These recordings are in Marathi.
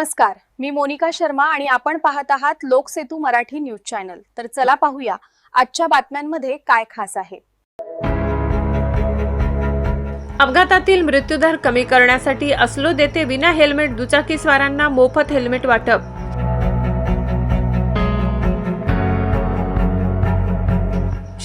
नमस्कार मी मोनिका शर्मा आणि आपण पाहत आहात लोकसेतू मराठी न्यूज चॅनल. तर चला पाहूया आजच्या बातम्यांमध्ये काय खास आहे. अपघातातील मृत्यूदर कमी करण्यासाठी असलो देते विना हेल्मेट दुचाकीस्वारांना मोफत हेल्मेट वाटप.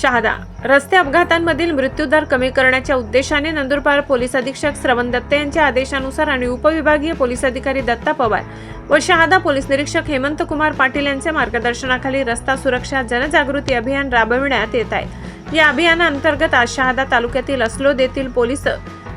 शहादा. रस्ते अपघातांमधील मृत्यूदर कमी करण्याच्या उद्देशाने नंदुरबार पोलीस अधीक्षक श्रवण दत्ते यांच्या आदेशानुसार आणि उपविभागीय पोलीस अधिकारी दत्ता पवार व शहादा पोलीस निरीक्षक हेमंत कुमार पाटील यांच्या मार्गदर्शनाखाली रस्ता सुरक्षा जनजागृती अभियान राबविण्यात येत आहे. या अभियानाअंतर्गत आज शहादा तालुक्यातील असलोद येथील पोलीस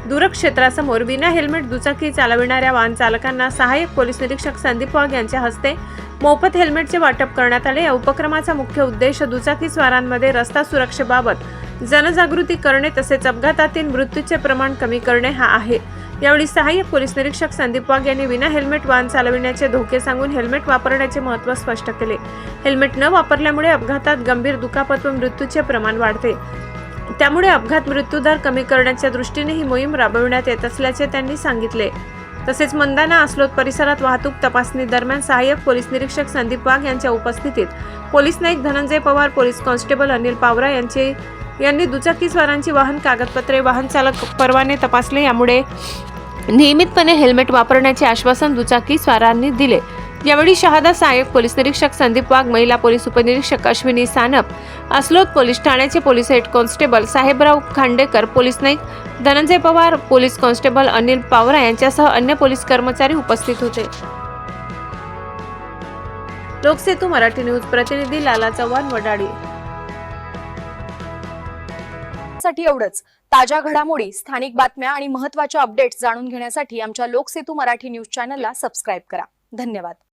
दूरक्षेत्रासमोर विना हेल्मेट दुचाकी चालविणाऱ्या वाहन चालकांना सहाय्यक पोलीस निरीक्षक संदीप वाघ यांच्या हस्ते मोफत हेल्मेटचे वाटप करण्यात आले. या उपक्रमाचा मुख्य उद्देश दुचाकी स्वारांमध्ये रस्ता सुरक्षेबाबत जनजागृती करणे तसेच अपघातातील मृत्यूचे प्रमाण कमी करणे हा आहे. यावेळी सहाय्यक पोलीस निरीक्षक संदीप वाघ यांनी विना हेल्मेट वाहन चालविण्याचे धोके सांगून हेल्मेट वापरण्याचे महत्त्व स्पष्ट केले. हेल्मेट न वापरल्यामुळे अपघातात गंभीर दुखापत व मृत्यूचे प्रमाण वाढते. त्यामुळे अपघात मृत्यूदर कमी करण्याच्या दृष्टीने ही मोहीम राबविण्यात येत असल्याचे त्यांनी सांगितले. तसेच मंदाना अस्लोद परिसरात वाहतूक तपासणी दरम्यान सहाय्यक पोलीस निरीक्षक संदीप वाघ यांच्या उपस्थितीत police Naik Dhananjay Pawar police constable Anil Pawara यांचे यांनी दुचाकीस्वारांची वाहन कागदपत्रे वाहन चालक परवाने तपासले. यामुळे नियमितपणे हेल्मेट वापरण्याचे आश्वासन दुचाकी स्वारांनी दिले. यावेळी शहादा सहाय्यक पोलीस निरीक्षक संदीप वाघ महिला पोलीस उपनिरीक्षक अश्विनी सानप अस्लोद पोलीस ठाण्याचे police head constable Saheberao Khandekar police Naik Dhananjay Pawar police constable Anil Pawara यांच्यासह अन्य पोलीस कर्मचारी उपस्थित होते. लोकसेतू मराठी न्यूज प्रतिनिधी लाला चव्हाण वडाळी साठी एवढंच. ताज्या घडामोडी स्थानिक बातम्या आणि महत्त्वाच्या अपडेट्स जाणून घेण्यासाठी आमच्या लोकसेतू मराठी न्यूज चॅनलला सबस्क्राईब करा. धन्यवाद.